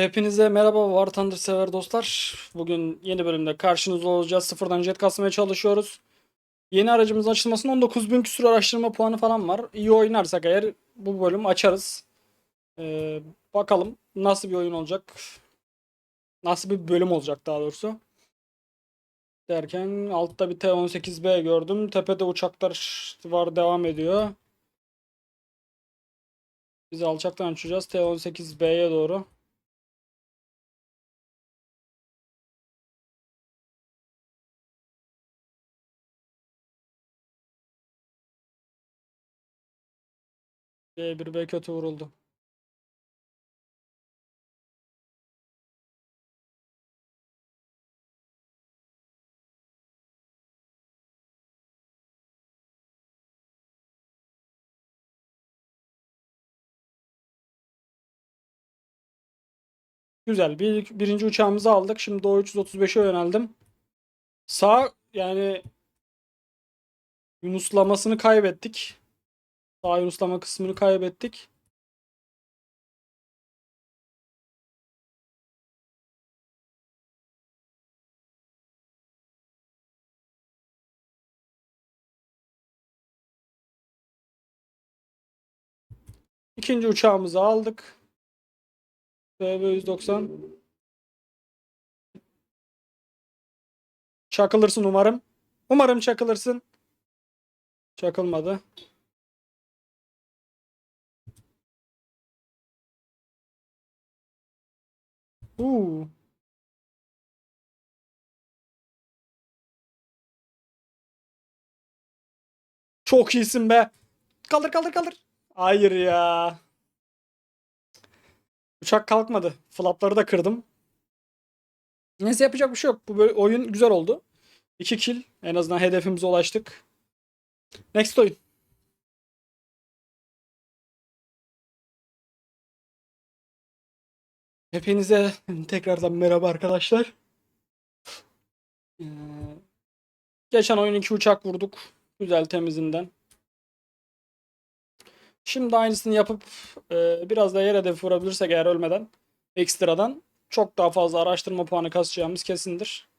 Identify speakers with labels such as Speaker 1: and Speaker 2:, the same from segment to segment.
Speaker 1: Hepinize merhaba War Thunder sever dostlar. Bugün yeni bölümde karşınızda olacağız. Sıfırdan jet kasmaya çalışıyoruz. Yeni aracımızın açılmasının 19.000 küsur araştırma puanı falan var. İyi oynarsak eğer bu bölüm açarız. Ee, bakalım nasıl bir oyun olacak. Nasıl bir bölüm olacak daha doğrusu. Derken altta bir T-18B gördüm. Tepede uçaklar var devam ediyor. Biz alçaktan uçacağız T-18B'ye doğru. B1B kötü vuruldu. Güzel. Bir, birinci uçağımızı aldık. Şimdi Doğu 335'e yöneldim. Sağ yani Yunuslamasını kaybettik. Sağ Yunuslama kısmını kaybettik. İkinci uçağımızı aldık. BB-190. Çakılırsın umarım. Umarım çakılırsın. Çakılmadı. Uuu. Çok iyisin be. Kaldır kaldır kaldır. Hayır ya. Uçak kalkmadı. Flapları da kırdım. Neyse yapacak bir şey yok. Bu böyle oyun güzel oldu. 2 kill. En azından hedefimize ulaştık. Next oyun. Hepinize tekrardan merhaba arkadaşlar. Ee, geçen oyun iki uçak vurduk. Güzel temizinden. Şimdi aynısını yapıp e, biraz da yer hedefi vurabilirsek eğer ölmeden ekstradan çok daha fazla araştırma puanı kasacağımız kesindir.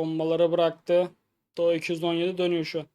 Speaker 1: Bombaları bıraktı. Doğu 217 dönüyor şu an.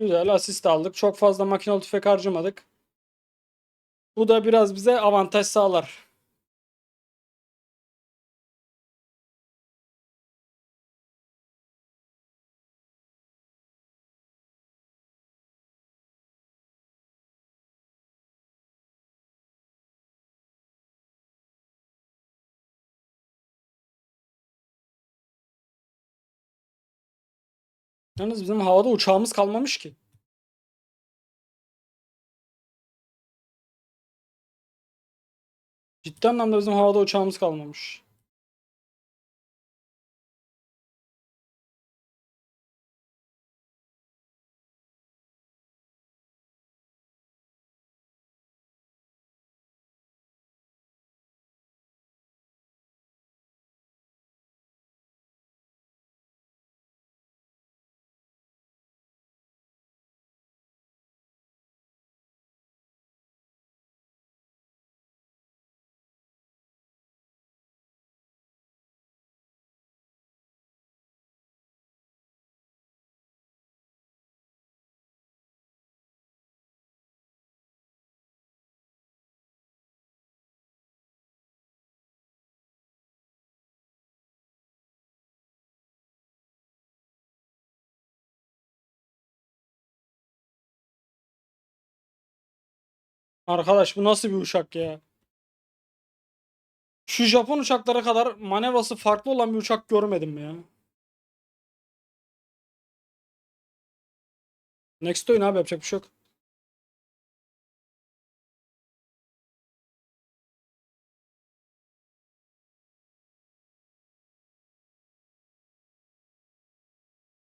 Speaker 1: Güzel asist aldık. Çok fazla makinalı tüfek harcamadık. Bu da biraz bize avantaj sağlar. Yalnız bizim havada uçağımız kalmamış ki. Ciddi anlamda bizim havada uçağımız kalmamış. Arkadaş bu nasıl bir uçak ya? Şu Japon uçaklara kadar manevrası farklı olan bir uçak görmedim ya. Next oyun abi yapacak bir şey yok.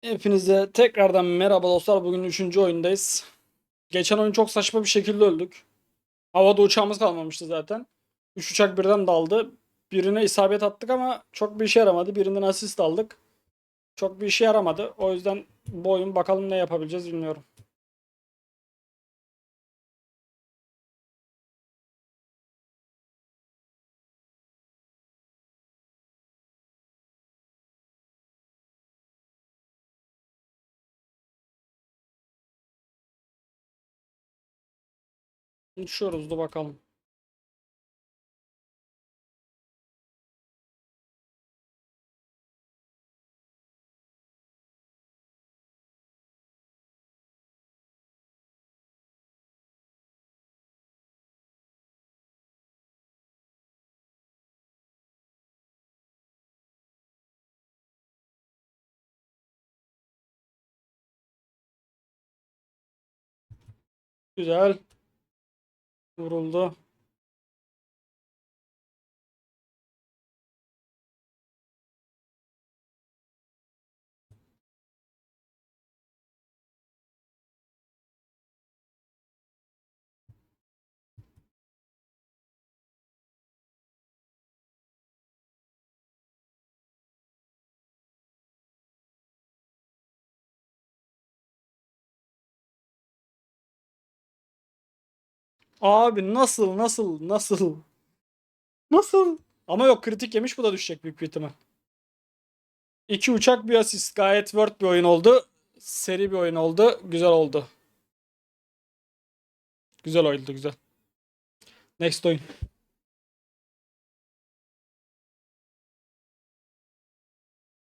Speaker 1: Hepinize tekrardan merhaba dostlar. Bugün 3. oyundayız. Geçen oyun çok saçma bir şekilde öldük. Havada uçağımız kalmamıştı zaten. 3 uçak birden daldı. Birine isabet attık ama çok bir işe yaramadı. Birinden asist aldık. Çok bir işe yaramadı. O yüzden bu oyun bakalım ne yapabileceğiz bilmiyorum. Uçuyoruz da bakalım. Güzel. Vuruldu. Abi nasıl nasıl nasıl? Nasıl? Ama yok kritik yemiş bu da düşecek büyük bir ihtimal. İki uçak bir asist. Gayet word bir oyun oldu. Seri bir oyun oldu. Güzel oldu. Güzel oldu güzel. Next oyun.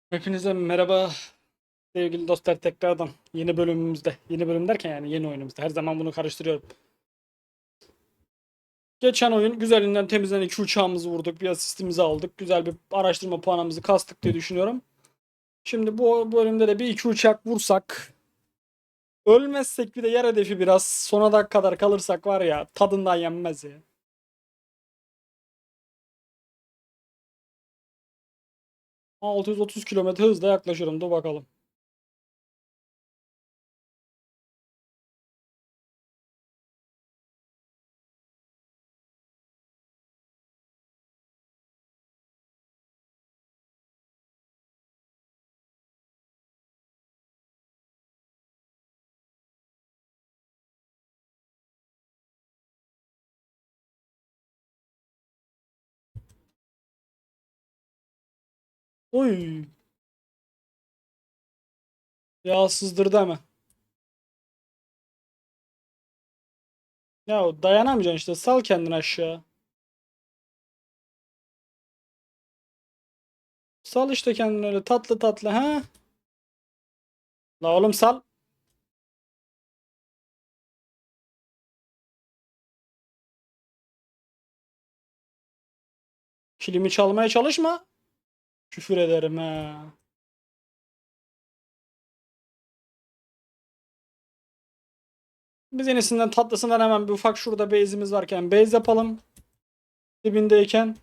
Speaker 1: Hepinize merhaba sevgili dostlar tekrardan yeni bölümümüzde. Yeni bölüm derken yani yeni oyunumuzda. Her zaman bunu karıştırıyorum. Geçen oyun güzelinden temizden iki uçağımızı vurduk. Bir asistimizi aldık. Güzel bir araştırma puanımızı kastık diye düşünüyorum. Şimdi bu bölümde de bir iki uçak vursak ölmezsek bir de yer hedefi biraz sona dakika kadar kalırsak var ya tadından yenmez ya. ...630 kilometre hızla yaklaşıyorum. Dur bakalım. Oy. Yağsızdır deme. Ya dayanamayacaksın işte. Sal kendini aşağı. Sal işte kendini öyle tatlı tatlı ha. La oğlum sal. Kilimi çalmaya çalışma. Küfür ederim ha. Biz en iyisinden tatlısından hemen bir ufak şurada base'imiz varken base yapalım. Dibindeyken.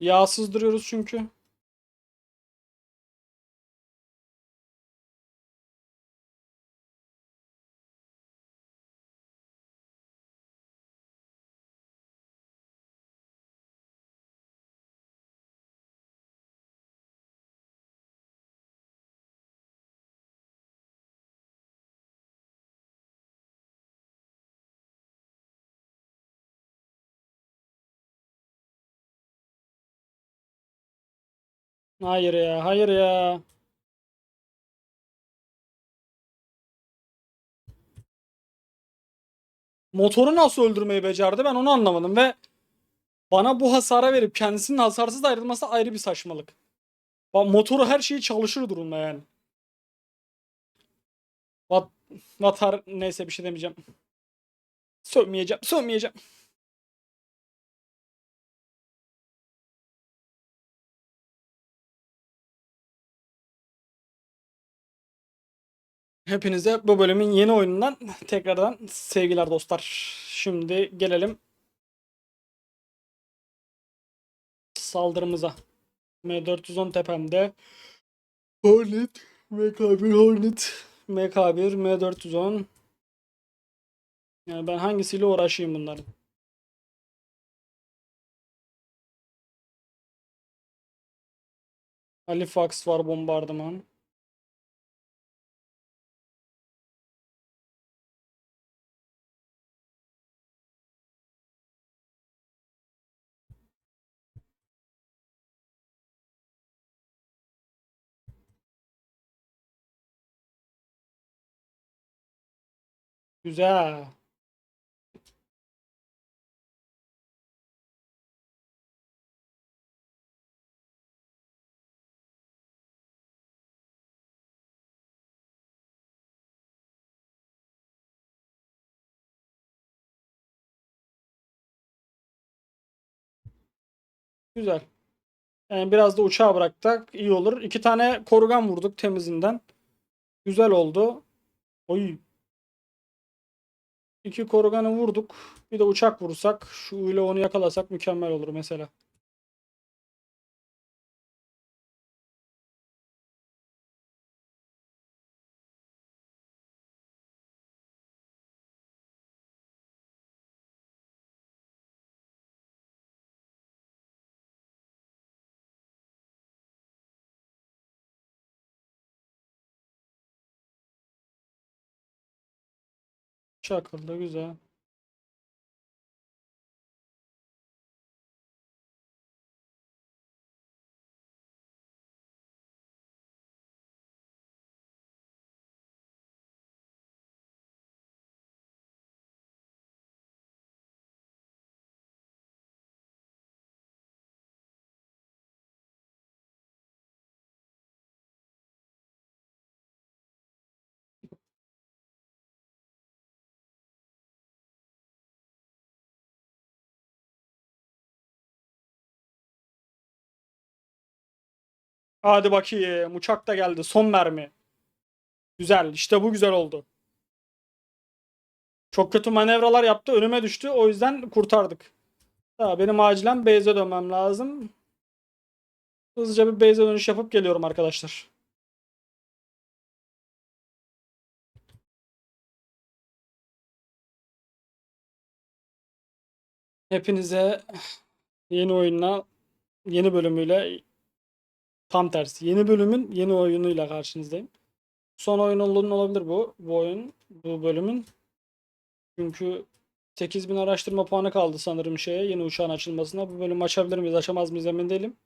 Speaker 1: Yağsız duruyoruz çünkü. Hayır ya, hayır ya. Motoru nasıl öldürmeyi becerdi ben onu anlamadım ve bana bu hasara verip kendisinin hasarsız ayrılması ayrı bir saçmalık. Motoru her şeyi çalışır durumda yani. Bak Vatar neyse bir şey demeyeceğim. Sövmeyeceğim. Sövmeyeceğim. Hepinize bu bölümün yeni oyunundan tekrardan sevgiler dostlar. Şimdi gelelim saldırımıza. M410 tepemde. Hornet, MK1 Hornet, MK1, M410. Yani ben hangisiyle uğraşayım bunların? Halifax var bombardıman. Güzel. Güzel. Yani biraz da uçağa bıraktık. iyi olur. İki tane korugan vurduk temizinden. Güzel oldu. Oy. İki koruganı vurduk. Bir de uçak vursak. Şu ile onu yakalasak mükemmel olur mesela. Çakıldı güzel. Hadi bakayım. Uçak da geldi. Son mermi. Güzel. İşte bu güzel oldu. Çok kötü manevralar yaptı. Önüme düştü. O yüzden kurtardık. Daha benim acilen base'e dönmem lazım. Hızlıca bir base'e dönüş yapıp geliyorum arkadaşlar. Hepinize yeni oyunla, yeni bölümüyle tam tersi. Yeni bölümün yeni oyunuyla karşınızdayım. Son oyun olduğunun olabilir bu. Bu oyun, bu bölümün. Çünkü 8000 araştırma puanı kaldı sanırım şeye yeni uçağın açılmasına. Bu bölümü açabilir miyiz, açamaz mıyız emin değilim.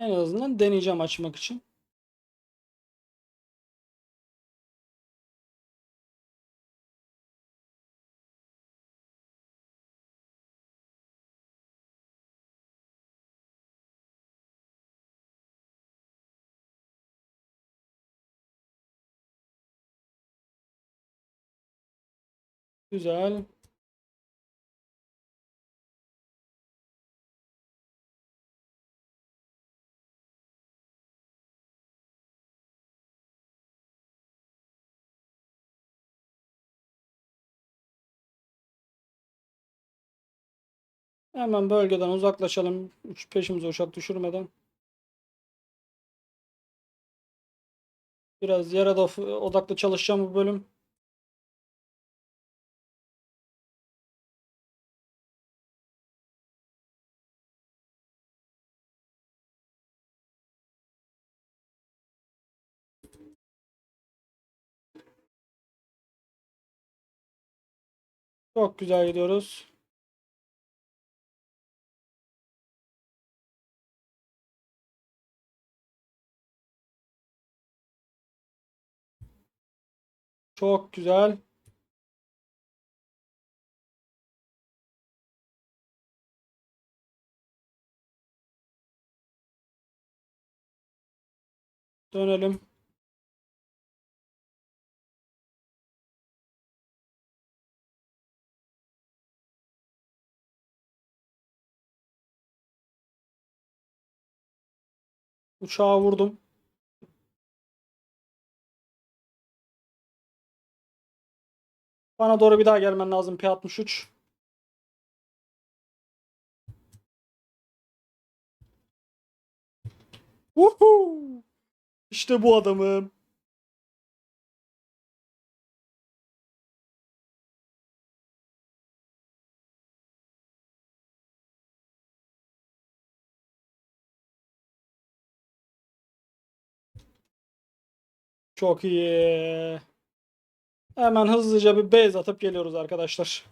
Speaker 1: En azından deneyeceğim açmak için. Güzel. Hemen bölgeden uzaklaşalım. Peşimize uçak düşürmeden. Biraz yere odaklı çalışacağım bu bölüm. Çok güzel gidiyoruz. Çok güzel. Dönelim. Uçağı vurdum. Bana doğru bir daha gelmen lazım P63. Woohoo! İşte bu adamım. Çok iyi. Hemen hızlıca bir base atıp geliyoruz arkadaşlar.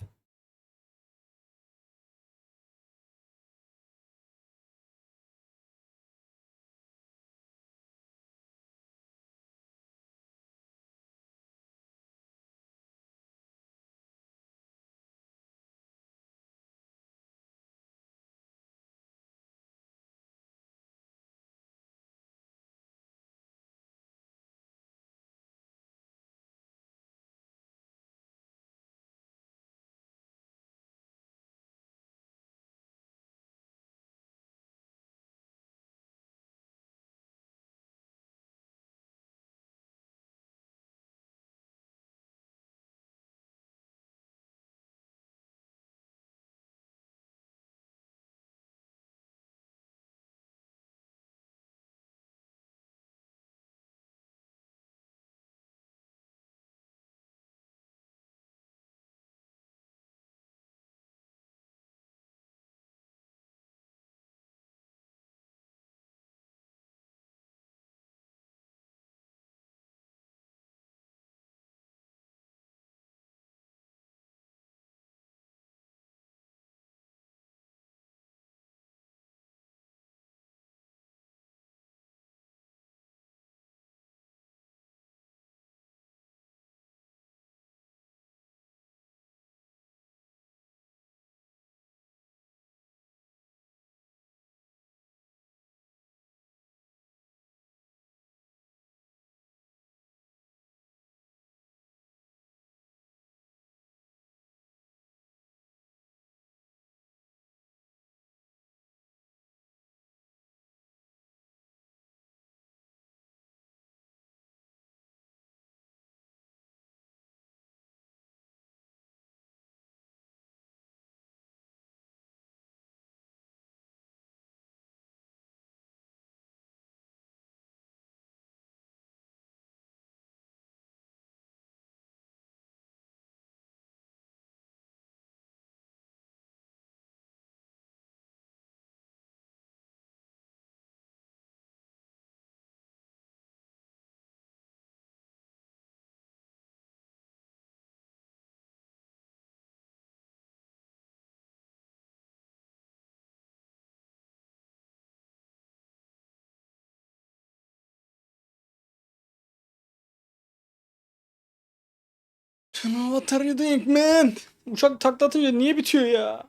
Speaker 1: What are you doing man? Uçak taklatınca niye bitiyor ya?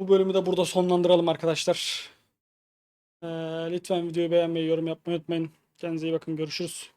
Speaker 1: Bu bölümü de burada sonlandıralım arkadaşlar. Ee, lütfen videoyu beğenmeyi, yorum yapmayı unutmayın. Kendinize iyi bakın. Görüşürüz.